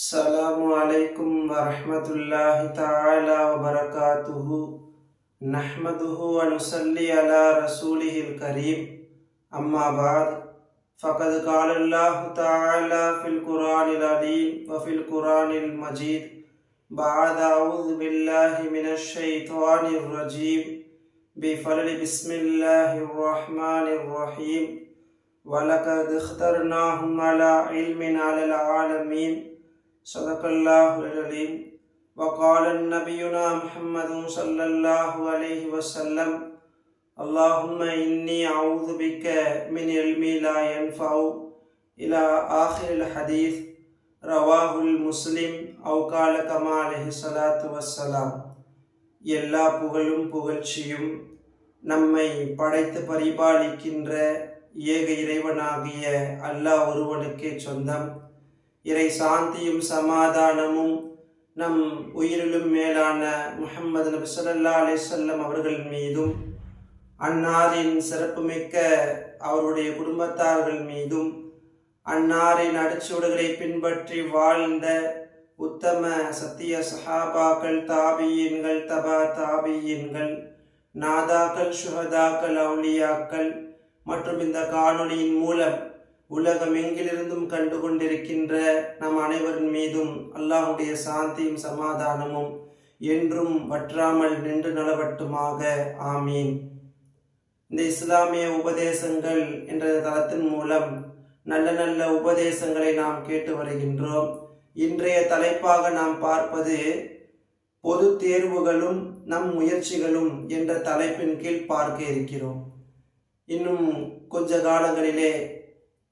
السلام عليكم ورحمة الله تعالى وبركاته. نحمده ونصلي على رسوله الكريم. أما بعد فقد قال الله تعالى في القرآن العليم وفي القرآن المجيد بعد أعوذ بالله من الشيطان الرجيم. بفضل بسم الله الرحمن الرحيم. ولقد اخترناهم على علم على العالمين. صدق الله العليم وقال نبينا محمد صلى الله عليه وسلم اللهم إني أعوذ بك من علم لا ينفع إلى آخر الحديث رواه المسلم أو قال كما عليه الصلاة والسلام எல்லா புகழும் புகழ்ச்சியும் நம்மை படைத்து பரிபாலிக்கின்ற ஏக இறைவனாகிய அல்லாஹ் ஒருவனுக்கே சொந்தம் இறை சாந்தியும் சமாதானமும் நம் உயிரிலும் மேலான முஹம்மது நபி ஸல்லல்லாஹு அலைஹி அவர்கள் மீதும் அன்னாரின் சிறப்புமிக்க அவருடைய குடும்பத்தார்கள் மீதும் அன்னாரின் அடிச்சுவடுகளை பின்பற்றி வாழ்ந்த உத்தம சத்திய சஹாபாக்கள் தாபியன்கள் தபா தாபியன்கள் நாதாக்கள் சுகதாக்கள் அவுளியாக்கள் மற்றும் இந்த காணொலியின் மூலம் உலகம் எங்கிலிருந்தும் கண்டு கொண்டிருக்கின்ற நம் அனைவரின் மீதும் அல்லாஹுடைய சாந்தியும் சமாதானமும் என்றும் வற்றாமல் நின்று நலவட்டுமாக. ஆமீன். இந்த இஸ்லாமிய உபதேசங்கள் என்ற தளத்தின் மூலம் நல்ல நல்ல உபதேசங்களை நாம் கேட்டு வருகின்றோம். இன்றைய தலைப்பாக நாம் பார்ப்பது பொது தேர்வுகளும் நம் முயற்சிகளும் என்ற தலைப்பின் கீழ் பார்க்க இருக்கிறோம். இன்னும் கொஞ்ச காலங்களிலே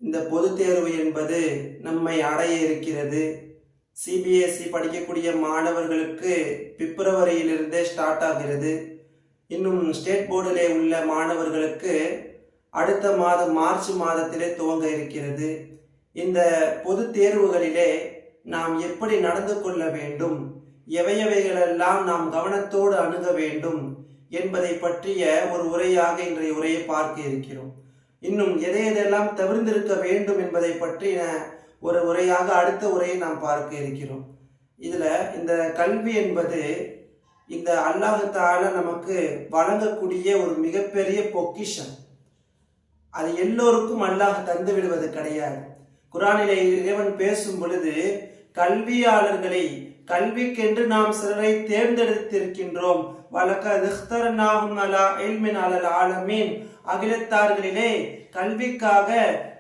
இந்த பொது தேர்வு என்பது நம்மை அடைய இருக்கிறது. சிபிஎஸ்இ படிக்கக்கூடிய மாணவர்களுக்கு பிப்ரவரியிலிருந்தே ஸ்டார்ட் ஆகிறது. இன்னும் ஸ்டேட் போர்டிலே உள்ள மாணவர்களுக்கு அடுத்த மாதம் மார்ச் மாதத்திலே துவங்க இருக்கிறது. இந்த பொது தேர்வுகளிலே நாம் எப்படி நடந்து கொள்ள வேண்டும்? எவையவைகளெல்லாம் நாம் கவனத்தோடு அணுக வேண்டும்? என்பதை பற்றிய ஒரு உரையாக இன்றைய உரையை பார்க்க இருக்கிறோம். இன்னும் எதை எதெல்லாம் தவிர்ந்திருக்க வேண்டும் என்பதை பற்றின ஒரு உரையாக அடுத்த உரையை நாம் பார்க்க இருக்கிறோம். இதில் இந்த கல்வி என்பது இந்த அல்லாஹத்தால நமக்கு வழங்கக்கூடிய ஒரு மிகப்பெரிய பொக்கிஷம். அது எல்லோருக்கும் அல்லாஹ் தந்து விடுவது கிடையாது. குரானிலே இறைவன் பேசும் பொழுது கல்வியாளர்களை கல்விக்கென்று நாம் சிலரை தேர்ந்தெடுத்திருக்கின்றோம். வழக்கம் அலா எல்மின் அலல் ஆலமீன் அகிலத்தார்களிலே கல்விக்காக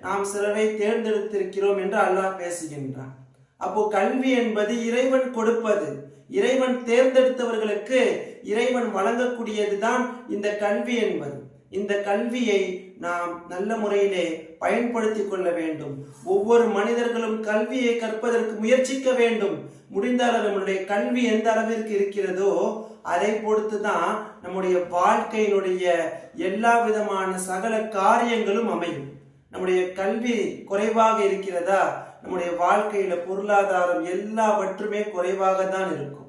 நாம் சிலரை தேர்ந்தெடுத்திருக்கிறோம் என்று அல்லாஹ் பேசுகின்றான். அப்போ கல்வி என்பது இறைவன் கொடுப்பது. இறைவன் தேர்ந்தெடுத்தவர்களுக்கு இறைவன் வழங்கக்கூடியதுதான் இந்த கல்வி என்பது. இந்த கல்வியை நாம் நல்ல முறையிலே பயன்படுத்தி கொள்ள வேண்டும். ஒவ்வொரு மனிதர்களும் கல்வியை கற்பதற்கு முயற்சிக்க வேண்டும். முடிந்த அளவு நம்முடைய கல்வி எந்த அளவிற்கு இருக்கிறதோ அதை பொறுத்து தான் நம்முடைய வாழ்க்கையினுடைய எல்லா விதமான சகல காரியங்களும் அமையும். நம்முடைய கல்வி குறைவாக இருக்கிறதா? நம்முடைய வாழ்க்கையில பொருளாதாரம் எல்லாவற்றுமே குறைவாக தான் இருக்கும்.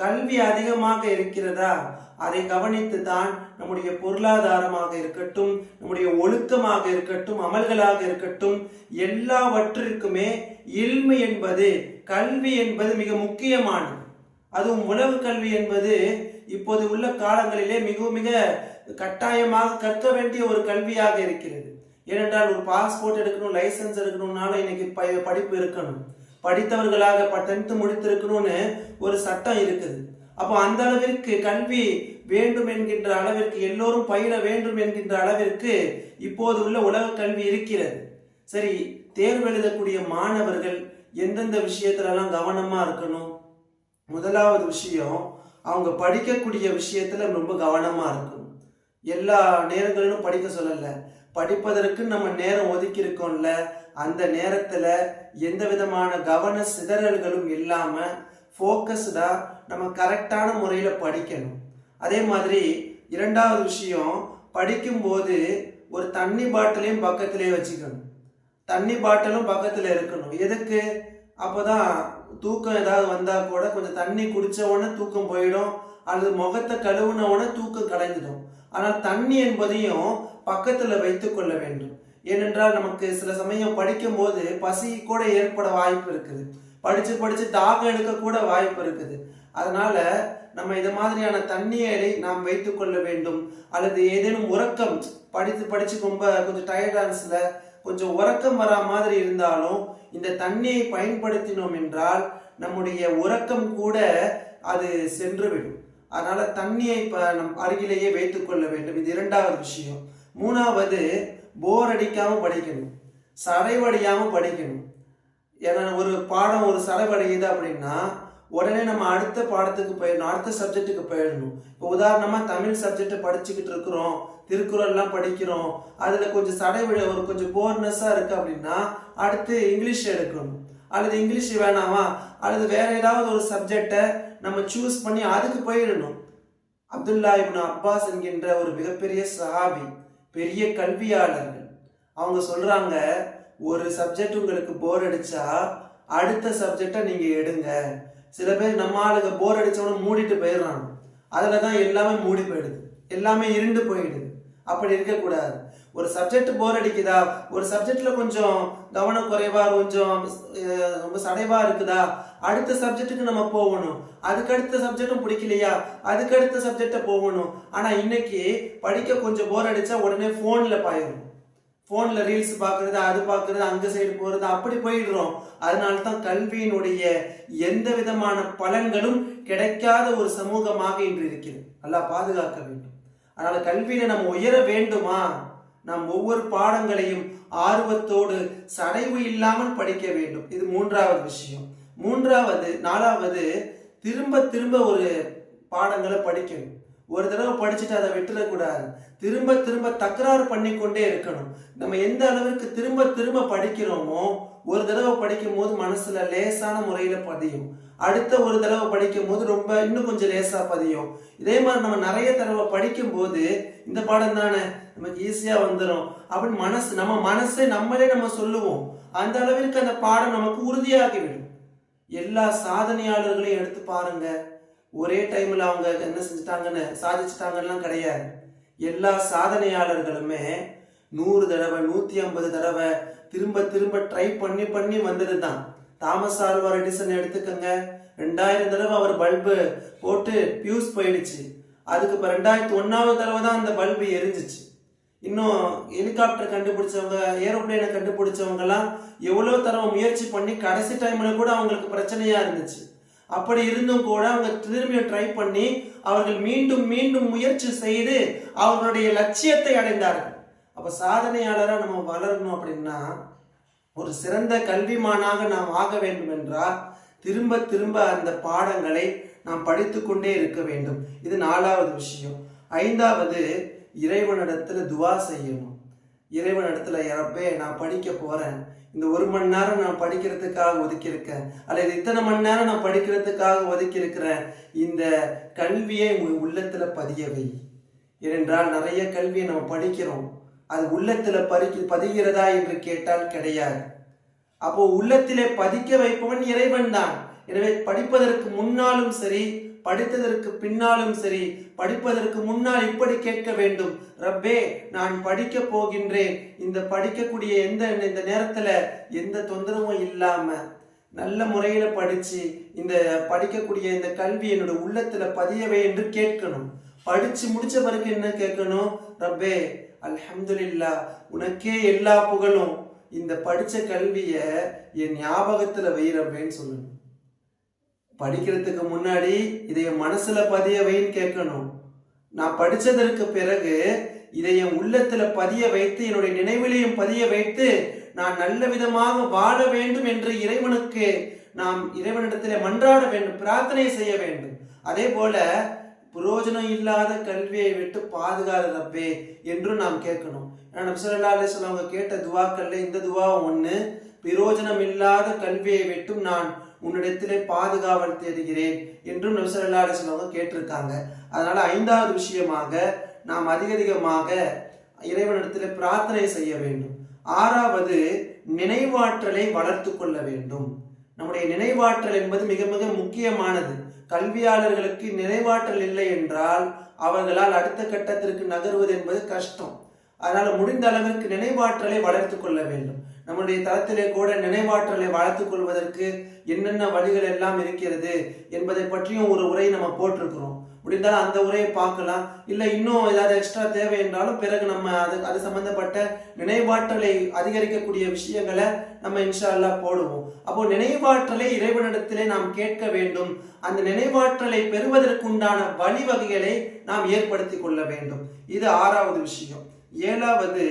கல்வி அதிகமாக இருக்கிறதா? அதை கவனித்து தான் நம்முடைய பொருளாதாரமாக இருக்கட்டும் நம்முடைய ஒழுக்கமாக இருக்கட்டும் அமல்களாக இருக்கட்டும் எல்லாவற்றிற்குமே இல்மை என்பது கல்வி என்பது மிக முக்கியமானது. அதுவும் உலக கல்வி என்பது இப்போது உள்ள காலங்களிலே மிக மிக கட்டாயமாக கற்க வேண்டிய ஒரு கல்வியாக இருக்கிறது. ஏனென்றால் ஒரு பாஸ்போர்ட் எடுக்கணும் லைசன்ஸ் எடுக்கணும்னாலும் இன்னைக்கு படிப்பு இருக்கணும். படித்தவர்களாக டென்த்து முடித்திருக்கணும்னு ஒரு சட்டம் இருக்குது. அப்போ அந்த அளவிற்கு கல்வி வேண்டும் என்கின்ற அளவிற்கு எல்லோரும் பயில வேண்டும் என்கின்ற அளவிற்கு இப்போது உள்ள உலக கல்வி இருக்கிறது. சரி தேர்வு எழுதக்கூடிய மாணவர்கள் எந்தெந்த விஷயத்துலலாம் கவனமாக இருக்கணும்? முதலாவது விஷயம் அவங்க படிக்கக்கூடிய விஷயத்துல ரொம்ப கவனமாக இருக்கணும். எல்லா நேரங்களிலும் படிக்க சொல்லலை. படிப்பதற்கு நம்ம நேரம் ஒதுக்கி இருக்கோம்ல. அந்த நேரத்துல எந்த விதமான கவன சிதறல்களும் இல்லாம ஃபோக்கஸ்டா நம்ம கரெக்டான முறையில படிக்கணும். அதே மாதிரி இரண்டாவது விஷயம் படிக்கும்போது ஒரு தண்ணி பாட்டிலையும் பக்கத்திலே வச்சுக்கணும். தண்ணி பாட்டிலும் பக்கத்தில் இருக்கணும். எதுக்கு? அப்போதான் தூக்கம் ஏதாவது வந்தால் கூட கொஞ்சம் தண்ணி குடிச்ச உடனே தூக்கம் போயிடும். அல்லது முகத்தை கழுவுன உடனே தூக்கம் கலைஞ்சிடும். ஆனால் தண்ணி என்பதையும் பக்கத்தில் வைத்துக்கொள்ள வேண்டும். ஏனென்றால் நமக்கு சில சமயம் படிக்கும்போது பசி கூட ஏற்பட வாய்ப்பு இருக்குது. படிச்சு படிச்சு தாகம் எடுக்க கூட வாய்ப்பு இருக்குது. அதனால நம்ம இது மாதிரியான தண்ணீரை நாம் வைத்துக் கொள்ள வேண்டும். அல்லது ஏதேனும் உறக்கம் படித்து படிச்சு ரொம்ப கொஞ்சம் டயர்டானஸ்ல கொஞ்சம் உறக்கம் வரா மாதிரி இருந்தாலும் இந்த தண்ணியை பயன்படுத்தினோம் என்றால் நம்முடைய உறக்கம் கூட அது சென்றுவிடும். அதனால தண்ணியை நம் அருகிலேயே வைத்துக் கொள்ள வேண்டும். இது இரண்டாவது விஷயம். மூணாவது போர் அடிக்காமல் படிக்கணும். சடைவடையாமல் படிக்கணும். ஏன்னா ஒரு பாடம் ஒரு சடைவடையுது அப்படின்னா உடனே நம்ம அடுத்த பாடத்துக்கு போயிடணும் அடுத்த சப்ஜெக்ட்டுக்கு போயிடணும். இப்போ உதாரணமாக தமிழ் சப்ஜெக்டை படிச்சுக்கிட்டு இருக்கிறோம் திருக்குறள்லாம் படிக்கிறோம் அதில் கொஞ்சம் சடைவிட ஒரு கொஞ்சம் போர்னஸாக இருக்குது அப்படின்னா அடுத்து இங்கிலீஷ் எடுக்கணும். அல்லது இங்கிலீஷ் வேணாமா? அல்லது வேற ஏதாவது ஒரு சப்ஜெக்டை நம்ம சூஸ் பண்ணி அதுக்கு போயிடணும். அப்துல்லா இப்னு அப்பாஸ் என்கின்ற ஒரு மிகப்பெரிய சஹாபி. பெரிய கல்வியாளர்கள். அவங்க சொல்கிறாங்க ஒரு சப்ஜெக்ட் உங்களுக்கு போர் அடித்தா அடுத்த சப்ஜெக்டை நீங்கள் எடுங்க. சில பேர் நம்ம ஆளுங்க போர் அடிச்சவன மூடிட்டு போயிடுறாங்க. அதில் தான் எல்லாமே மூடி போயிடுது. எல்லாமே இருண்டு போயிடுது. அப்படி இருக்கக்கூடாது. ஒரு சப்ஜெக்ட் போர் அடிக்குதா? ஒரு சப்ஜெக்ட்ல கொஞ்சம் கவனம் குறைவா கொஞ்சம் ரொம்ப சடைவா இருக்குதா? அடுத்த சப்ஜெக்ட்டுக்கு நம்ம போகணும். அதுக்கு அடுத்த சப்ஜெக்டும் பிடிக்கலையா? அதுக்கு அடுத்த போகணும். ஆனா இன்னைக்கு படிக்க கொஞ்சம் போர் அடிச்சா உடனே போன்ல பாயிரும். போன்ல ரீல்ஸ் பார்க்கறது அது பார்க்கறது அங்க சைடு போறது அப்படி போயிடுறோம். அதனால தான் கல்வியினுடைய எந்த விதமான பலன்களும் கிடைக்காத ஒரு சமூகமாக இன்று இருக்கிறது. நல்லா பாதுகாக்க வேண்டும். அதனால கல்வியில நம்ம உயர வேண்டுமா? நாம் ஒவ்வொரு பாடங்களையும் ஆர்வத்தோடு சடைவு இல்லாமல் படிக்க வேண்டும். இது மூன்றாவது விஷயம். மூன்றாவது நாலாவது திரும்ப திரும்ப ஒரு பாடங்களை படிக்கணும். ஒரு தடவை படிச்சுட்டு அதை விட்டுறக்கூடாது. திரும்ப திரும்ப தக்கராறு பண்ணிக்கொண்டே இருக்கணும். நம்ம எந்த அளவுக்கு திரும்ப திரும்ப படிக்கிறோமோ ஒரு தடவை படிக்கும் போது மனசுல லேசான முறையில பதியும். அடுத்த ஒரு தடவை படிக்கும் போது ரொம்ப இன்னும் கொஞ்சம் லேசா பதியும். இதே மாதிரி நம்ம நிறைய தடவை படிக்கும் போது இந்த பாடம் தானே? நமக்கு ஈஸியா வந்துடும் அப்படின்னு மனசு நம்ம மனசை நம்மளே நம்ம சொல்லுவோம். அந்த அளவிற்கு அந்த பாடம் நமக்கு உறுதியாகிவிடும். எல்லா சாதனையாளர்களையும் எடுத்து பாருங்க. ஒரே டைம்ல அவங்க என்ன செஞ்சுட்டாங்கன்னு? சாதிச்சுட்டாங்கலாம் கிடையாது. எல்லா சாதனையாளர்களுமே நூறு தடவை நூத்தி ஐம்பது தடவை திரும்ப திரும்ப ட்ரை பண்ணி பண்ணி வந்தது தான் தாமஸ் ஆல்வார் எடிசன் எடுத்துக்கங்க. ரெண்டாயிரம் தடவை அவர் பல்பு போட்டு பியூஸ் போயிடுச்சு. அதுக்கு இப்போ ரெண்டாயிரத்தி ஒன்றாவது தடவை தான் அந்த பல்பு எரிஞ்சிச்சு. இன்னும் ஹெலிகாப்டர் கண்டுபிடிச்சவங்க ஏரோப்ளேனை கண்டுபிடிச்சவங்கலாம் எவ்வளோ தடவை முயற்சி பண்ணி கடைசி டைமில் கூட அவங்களுக்கு பிரச்சனையாக இருந்துச்சு. அப்படி இருந்தும் கூட அவங்க திரும்பிய ட்ரை பண்ணி அவர்கள் மீண்டும் மீண்டும் முயற்சி செய்து அவர்களுடைய லட்சியத்தை அடைந்தார்கள். அப்போ சாதனையாளராக நம்ம வளரணும் அப்படின்னா ஒரு சிறந்த கல்விமானாக நாம் ஆக வேண்டும் என்றால் திரும்ப திரும்ப அந்த பாடங்களை நாம் படித்துக்கொண்டே இருக்க வேண்டும். இது நாலாவது விஷயம். ஐந்தாவது இறைவனிடத்துல துவா செய்யணும். இறைவனிடத்துல இறப்பே நான் படிக்க போறேன். இந்த ஒரு மணி நேரம் நான் படிக்கிறதுக்காக ஒதுக்கியிருக்கேன். அல்லது இத்தனை மணி நேரம் நான் படிக்கிறதுக்காக ஒதுக்கியிருக்கிறேன். இந்த கல்வியை உங்க உள்ளத்தில் பதியவை. ஏனென்றால் நிறைய கல்வியை நம்ம படிக்கிறோம். அது உள்ளத்துல பறிக்க பதிகிறதா என்று கேட்டால் கிடையாது. அப்போ உள்ளத்திலே பதிக்க வைப்பவன் இறைவன் தான். எனவே படிப்பதற்கு முன்னாலும் சரி படித்ததற்கு பின்னாலும் சரி படிப்பதற்கு முன்னால் இப்படி கேட்க வேண்டும். ரப்பே நான் படிக்க போகின்றேன். இந்த படிக்கக்கூடிய எந்த இந்த நேரத்துல எந்த தொந்தரவும் இல்லாம நல்ல முறையில படிச்சு இந்த படிக்கக்கூடிய இந்த கல்வி என்னோட உள்ளத்துல பதியவே என்று கேட்கணும். படிச்சு முடிச்ச பிறகு என்ன கேட்கணும்? ரப்பே அல்ஹம்துலில்லா உனக்கே எல்லா புகழும். இந்த படிச்ச கல்விய என் ஞாபகத்துல வைரப்பேன்னு சொல்லணும் படிக்கிறதுக்கு முன்னாடி இதை என் மனசுல பதிய வைன்னு கேட்கணும். நான் படிச்சதற்கு பிறகு இதை என் உள்ளத்துல பதிய வைத்து என்னுடைய நினைவிலையும் பதிய வைத்து நான் நல்ல விதமாக வாழ வேண்டும் என்று இறைவனுக்கு நாம் இறைவனிடத்திலே மன்றாட வேண்டும் பிரார்த்தனை செய்ய வேண்டும். அதே போல புரோஜனம் இல்லாத கல்வியை விட்டு பாதுகாத ரப்பே என்றும் நாம் கேட்கணும். ஏன்னா நப்சல்லா அலிஸ்லாம் அவங்க கேட்ட துவாக்கள்ல இந்த துவாவும் ஒன்று பிரயோஜனம் இல்லாத கல்வியை விட்டும் நான் உன்னிடத்திலே பாதுகாவல் தேடுகிறேன் என்றும் நபிசல்லா அலிஸ்லாம் அவங்க கேட்டிருக்காங்க. அதனால ஐந்தாவது விஷயமாக நாம் அதிக அதிகமாக இறைவனிடத்திலே பிரார்த்தனை செய்ய வேண்டும். ஆறாவது நினைவாற்றலை வளர்த்து கொள்ள வேண்டும். நம்முடைய நினைவாற்றல் என்பது மிக மிக முக்கியமானது. கல்வியாளர்களுக்கு நினைவாற்றல் இல்லை என்றால் அவர்களால் அடுத்த கட்டத்திற்கு நகர்வது என்பது கஷ்டம். அதனால் முடிந்த அளவிற்கு நினைவாற்றலை வளர்த்து கொள்ள வேண்டும். நம்முடைய தளத்திலே கூட நினைவாற்றலை வளர்த்து கொள்வதற்கு என்னென்ன வழிகள் எல்லாம் இருக்கிறது என்பதை பற்றியும் ஒரு உரை நம்ம போட்டிருக்கிறோம். முடிந்தால் அந்த உரையை பார்க்கலாம். இல்லை இன்னும் ஏதாவது எக்ஸ்ட்ரா தேவை என்றாலும் பிறகு நம்ம அது அது சம்பந்தப்பட்ட நினைவாற்றலை அதிகரிக்கக்கூடிய விஷயங்களை நம்ம இன்ஷால்லா போடுவோம். அப்போ நினைவாற்றலை இறைவனிடத்திலே நாம் கேட்க வேண்டும். அந்த நினைவாற்றலை பெறுவதற்குண்டான வழிவகைகளை நாம் ஏற்படுத்தி கொள்ள வேண்டும். இது ஆறாவது விஷயம். ஏழாவது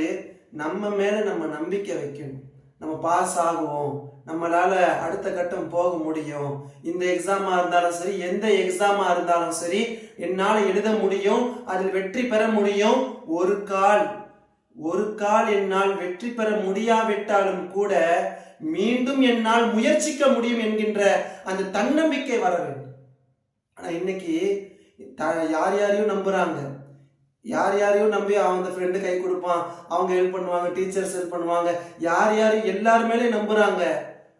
நம்ம மேல நம்ம நம்பிக்கை வைக்கணும். நம்ம பாஸ் ஆகுவோம். நம்மளால் அடுத்த கட்டம் போக முடியும். இந்த எக்ஸாமாக இருந்தாலும் சரி எந்த எக்ஸாமாக இருந்தாலும் சரி என்னால் எழுத முடியும் அதில் வெற்றி பெற முடியும். ஒரு கால் ஒரு கால் என்னால் வெற்றி பெற முடியாவிட்டாலும் கூட மீண்டும் என்னால் முயற்சிக்க முடியும் என்கின்ற அந்த தன்னம்பிக்கை வர வேண்டும். ஆனால் இன்னைக்கு த- யார் யாரையும் நம்புறாங்க? யார் யாரையும் நம்பி அவங்க ஃப்ரெண்டு கை கொடுப்பான். அவங்க ஹெல்ப் பண்ணுவாங்க டீச்சர்ஸ் ஹெல்ப் பண்ணுவாங்க. யார் யாரையும் எல்லாருமேலே நம்புகிறாங்க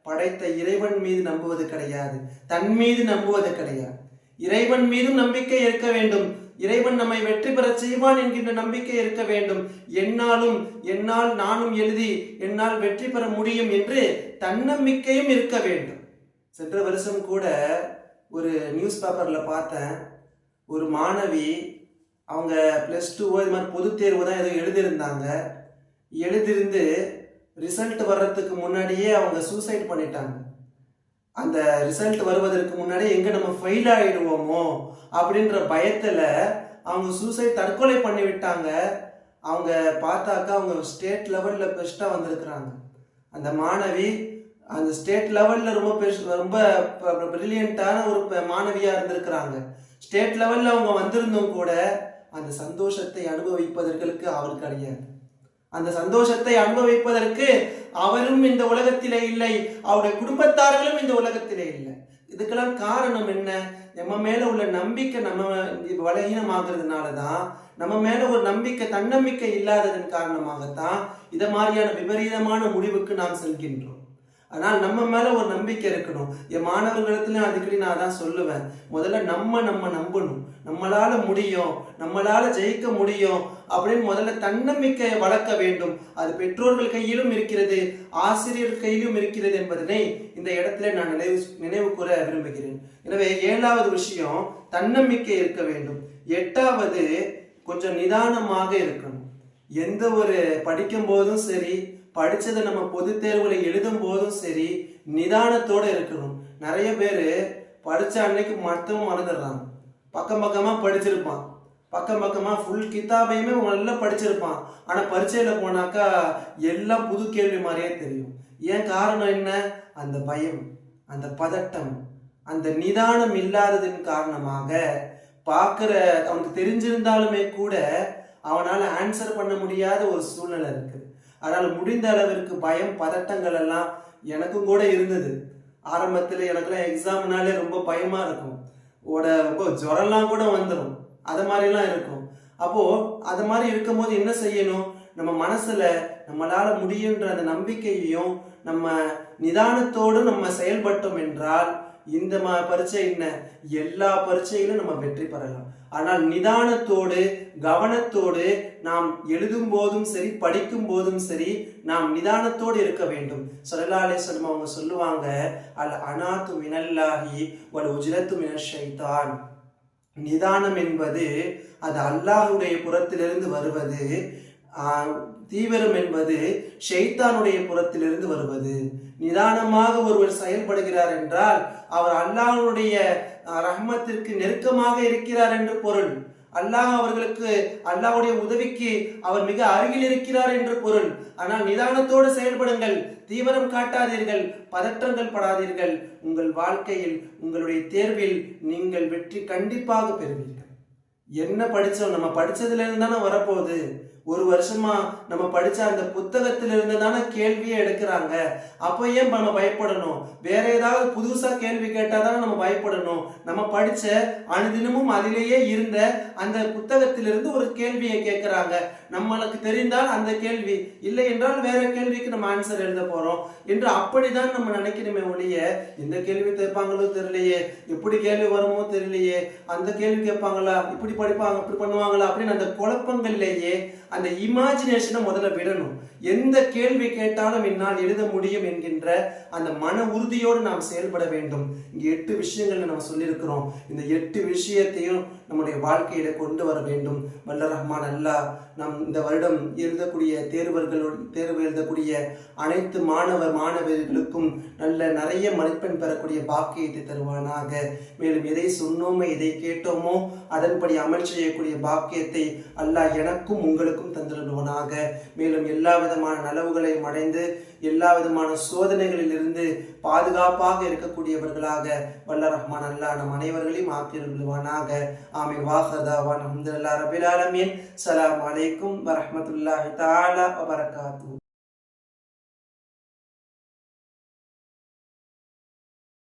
படைத்த இறைவன் மீது நம்புவது கிடையாது. தன் மீது நம்புவது கிடையாது. இறைவன் மீதும் நம்பிக்கை இருக்க வேண்டும். இறைவன் நம்மை வெற்றி பெற செய்வான் என்கின்ற நம்பிக்கை இருக்க வேண்டும். என்னாலும் என்னால் நானும் எழுதி என்னால் வெற்றி பெற முடியும் என்று தன்னம்பிக்கையும் இருக்க வேண்டும். சென்ற வருஷம் கூட ஒரு நியூஸ் பேப்பரில் பார்த்தேன். ஒரு மாணவி அவங்க ப்ளஸ் டூவோ இது மாதிரி பொதுத் தேர்வு தான் ஏதோ எழுதியிருந்தாங்க. எழுதிருந்து ரிசல்ட் வர்றதுக்கு முன்னாடியே அவங்க சூசைட் பண்ணிட்டாங்க. அந்த ரிசல்ட் வருவதற்கு முன்னாடியே எங்கே நம்ம ஃபெயில் ஆகிடுவோமோ அப்படின்ற பயத்தில் அவங்க சூசைட் தற்கொலை பண்ணி விட்டாங்க. அவங்க பார்த்தாக்கா அவங்க ஸ்டேட் லெவலில் பெஸ்ட்டாக வந்திருக்கிறாங்க. அந்த மாணவி அந்த ஸ்டேட் லெவலில் ரொம்ப பெஸ்- ரொம்ப ப்ரில்லியண்ட்டான ஒரு ப- இருந்திருக்கிறாங்க. ஸ்டேட் லெவலில் அவங்க வந்திருந்தும் கூட அந்த சந்தோஷத்தை அனுபவிப்பதற்கு அவர் கிடையாது அந்த சந்தோஷத்தை அனுபவிப்பதற்கு அவரும் இந்த உலகத்திலே இல்லை அவருடைய குடும்பத்தார்களும் இந்த உலகத்திலே இல்லை. இதுக்கெல்லாம் காரணம் என்ன? நம்ம மேல உள்ள நம்பிக்கை நம்ம பலகீனமாகிறதுனால தான் நம்ம மேல ஒரு நம்பிக்கை தன்னம்பிக்கை இல்லாததன் காரணமாகத்தான் இதை மாதிரியான விபரீதமான முடிவுக்கு நாம் செல்கின்றோம். ஆனால் நம்ம மேல ஒரு நம்பிக்கை இருக்கணும். என் மாணவர்களிடத்துலயும் அடிக்கடி நான் தான் சொல்லுவேன். முதல்ல நம்ம நம்ம நம்பணும். நம்மளால முடியும். நம்மளால ஜெயிக்க முடியும் அப்படின்னு முதல்ல தன்னம்பிக்கையை வளர்க்க வேண்டும். அது பெற்றோர்கள் கையிலும் இருக்கிறது ஆசிரியர் கையிலும் இருக்கிறது என்பதனை இந்த இடத்துல நான் நினைவு நினைவு கூற விரும்புகிறேன். எனவே ஏழாவது விஷயம் தன்னம்பிக்கை இருக்க வேண்டும். எட்டாவது கொஞ்சம் நிதானமாக இருக்கணும். எந்த ஒரு படிக்கும் போதும் சரி படித்ததை நம்ம பொது தேர்வுல எழுதும் போதும் சரி நிதானத்தோட இருக்கணும். நிறைய பேர் படித்த அன்னைக்கு மட்டும் மறந்துடுறாங்க. பக்கம் பக்கமாக படிச்சிருப்பான். பக்கம் பக்கமாக ஃபுல் கித்தாபையுமே நல்லா படிச்சிருப்பான். ஆனால் பரீட்சையில போனாக்கா எல்லாம் புது கேள்வி மாதிரியே தெரியும். ஏன் காரணம் என்ன? அந்த பயம் அந்த பதட்டம் அந்த நிதானம் இல்லாததின் காரணமாக பார்க்குற அவனுக்கு தெரிஞ்சிருந்தாலுமே கூட அவனால் ஆன்சர் பண்ண முடியாத ஒரு சூழ்நிலை இருக்குது அதனால் முடிந்த அளவிற்கு பயம் பதட்டங்கள் எல்லாம் எனக்கும் கூட இருந்தது. ஆரம்பத்தில் எனக்குலாம் எக்ஸாம்னாலே ரொம்ப பயமாக இருக்கும். ஓட ரொம்ப ஜுரம்லாம் கூட வந்துடும் அது மாதிரிலாம் இருக்கும். அப்போது அது மாதிரி இருக்கும்போது என்ன செய்யணும்? நம்ம மனசில் நம்மளால் முடியுன்ற அந்த நம்பிக்கையையும் நம்ம நிதானத்தோடு நம்ம செயல்பட்டோம் என்றால் இந்த மா பரீட்சை என்ன? எல்லா பரீட்சைகளும் நம்ம வெற்றி பெறலாம். ஆனால் நிதானத்தோடு கவனத்தோடு நாம் எழுதும் போதும் சரி படிக்கும் போதும் சரி நாம் நிதானத்தோடு இருக்க வேண்டும். சொல்லலாலே சொல்லும் அவங்க சொல்லுவாங்க அல் அனாத்து மினல்லாகி ஒரு உஜ்ரத்து மினஷைத்தான் நிதானம் என்பது அது அல்லாஹுடைய புறத்திலிருந்து வருவது ஆஹ், தீவிரம் என்பது ஷெய்தானுடைய புறத்திலிருந்து வருவது. நிதானமாக ஒருவர் செயல்படுகிறார் என்றால் அவர் அல்லாஹனுடைய ரஹ்மத்திற்கு நெருக்கமாக இருக்கிறார் என்று பொருள். அல்லாஹ் அவர்களுக்கு அல்லாஹுடைய உதவிக்கு அவர் மிக அருகில் இருக்கிறார் என்று பொருள். ஆனால் நிதானத்தோடு செயல்படுங்கள் தீவிரம் காட்டாதீர்கள் பதற்றங்கள் படாதீர்கள். உங்கள் வாழ்க்கையில் உங்களுடைய தேர்வில் நீங்கள் வெற்றி கண்டிப்பாக பெறுவீர்கள். என்ன படித்தோம் நம்ம படித்ததுலேருந்து தானே வரப்போகுது. ஒரு வருஷமா நம்ம படிச்ச அந்த புத்தகத்துல இருந்து தானே கேள்வியை எடுக்கிறாங்க. அப்போ ஏன் நம்ம பயப்படணும்? வேற ஏதாவது புதுசா கேள்வி கேட்டாதான் நம்ம பயப்படணும்? நம்ம படிச்ச அனுதினமும் அதிலேயே இருந்த அந்த புத்தகத்திலிருந்து ஒரு கேள்வியை கேட்கிறாங்க. நம்மளுக்கு தெரிந்தால் அந்த கேள்வி இல்லை என்றால் வேற கேள்விக்கு நம்ம ஆன்சர் எழுத போறோம் என்று அப்படிதான் நம்ம நினைக்கணுமே ஒழிய இந்த கேள்வி கேட்பாங்களோ தெரியலையே எப்படி கேள்வி வருமோ தெரியலையே அந்த கேள்வி கேட்பாங்களா இப்படி படிப்பாங்க இப்படி பண்ணுவாங்களா அப்படின்னு அந்த குழப்பங்கள்லேயே அந்த இமேஜினேஷனை முதல்ல விடணும். எந்த கேள்வி கேட்டாலும் என்னால் எழுத முடியும் என்கின்ற அந்த மன உறுதியோடு நாம் செயல்பட வேண்டும். இங்கே எட்டு விஷயங்கள் நம்ம சொல்லியிருக்கிறோம். இந்த எட்டு விஷயத்தையும் நம்முடைய வாழ்க்கையில கொண்டு வர வேண்டும். வல்ல ரஹ்மான் அல்லாஹ் நம் இந்த வருடம் எழுதக்கூடிய தேர்வர்களோட தேர்வு எழுதக்கூடிய அனைத்து மாணவ மாணவர்களுக்கும் நல்ல நிறைய மதிப்பெண் பெறக்கூடிய பாக்கியத்தை தருவானாக. மேலும் எதை சொன்னோமோ எதை கேட்டோமோ அதன்படி அமல் செய்யக்கூடிய பாக்கியத்தை அல்லாஹ் எனக்கும் உங்களுக்கும் தந்திருவானாக மேலும் எல்லா விதமான நலவுகளையும் அடைந்து எல்லா விதமான சோதனைகளில் இருந்து பாதுகாப்பாக இருக்கக்கூடியவர்களாக வல்ல ரஹ்மான் அல்லாஹ் நம் அனைவர்களையும் ஆக்கியிருவானாக ஆமீன். வாஹதாவான் அஹமதுல்லா ரபில் ஆலமீன். சலாம் அலைக்கும் வரமத்துல்லாஹி தாலா வபரகாத்துஹு.